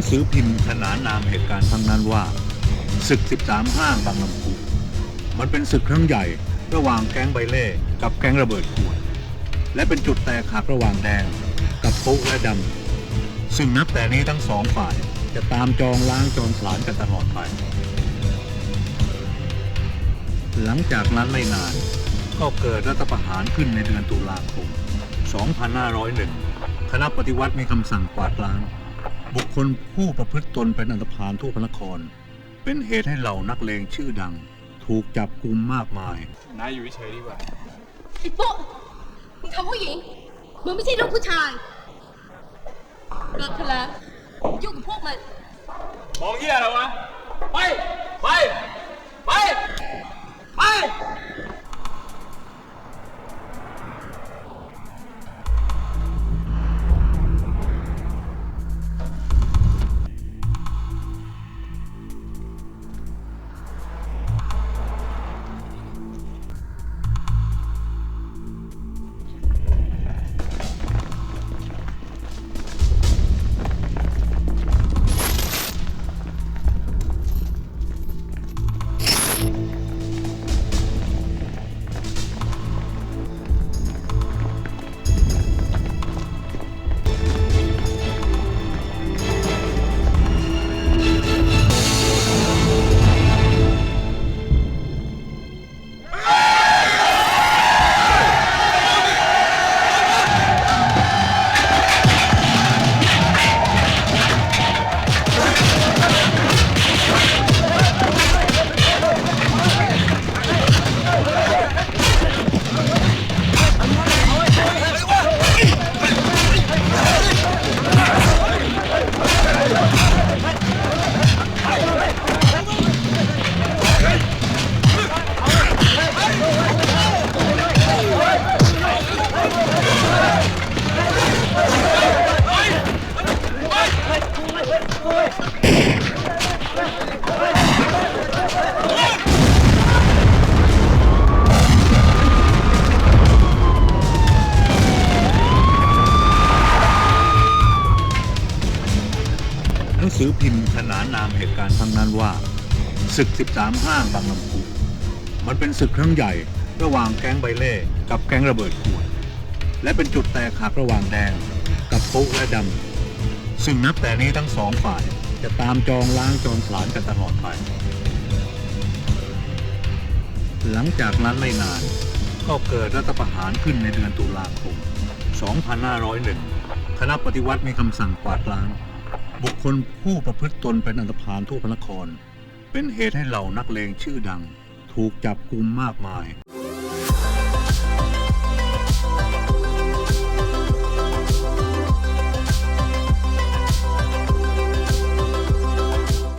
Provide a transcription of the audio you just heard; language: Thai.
งสือพิมพ์ขนานนามเหตุการณ์ครั้งนั้นว่าศึก 13 ห้างบางลำพูมันเป็นศึกครั้งใหญ่ระหว่างแก๊งใบเล่กับแก๊งระเบิดขวด และเป็นจุดแตกหักระหว่างแดง กับปุ๊และดำ ซึ่งนับแต่นี้ทั้งสองฝ่ายจะตามจองล้างจองผลาญกันตลอดไป หลังจากนั้นไม่นาน ก็เกิดรัฐประหารขึ้นในเดือนตุลาคม 2501 คณะปฏิวัติมีคำสั่งกวาดล้าง บุคคลผู้ประพฤติตนเป็นอันธพาลทั่วพระนคร เป็นเหตุให้เหล่านักเลงชื่อดัง ถูกจับกุมมากมาย นายอยู่เฉยๆดีกว่า ไอ้ปุ๊มึงทำผู้หญิง มึงไม่ใช่ลูกผู้ชายเลิกเถอะแล้วยุ่งกับพวกมัน มองเหี้ยอะไรวะ ไป ไปไป งสือพิมพ์ขนานนามเหตุการณ์ครั้งนั้นว่าศึก 13 ห้างบางลำพูมันเป็นศึกครั้งใหญ่ระหว่างแก๊งใบเล่กับแก๊งระเบิดขวด และเป็นจุดแตกหักระหว่างแดง กับปุ๊และดำ ซึ่งนับแต่นี้ทั้งสองฝ่ายจะตามจองล้างจองผลาญกันตลอดไป หลังจากนั้นไม่นาน ก็เกิดรัฐประหารขึ้นในเดือนตุลาคม 2501 คณะปฏิวัติมีคำสั่งกวาดล้าง บุคคลผู้ประพฤติตนเป็นอันธพาลทั่วพระนคร เป็นเหตุให้เหล่านักเลงชื่อดัง ถูกจับกุมมากมาย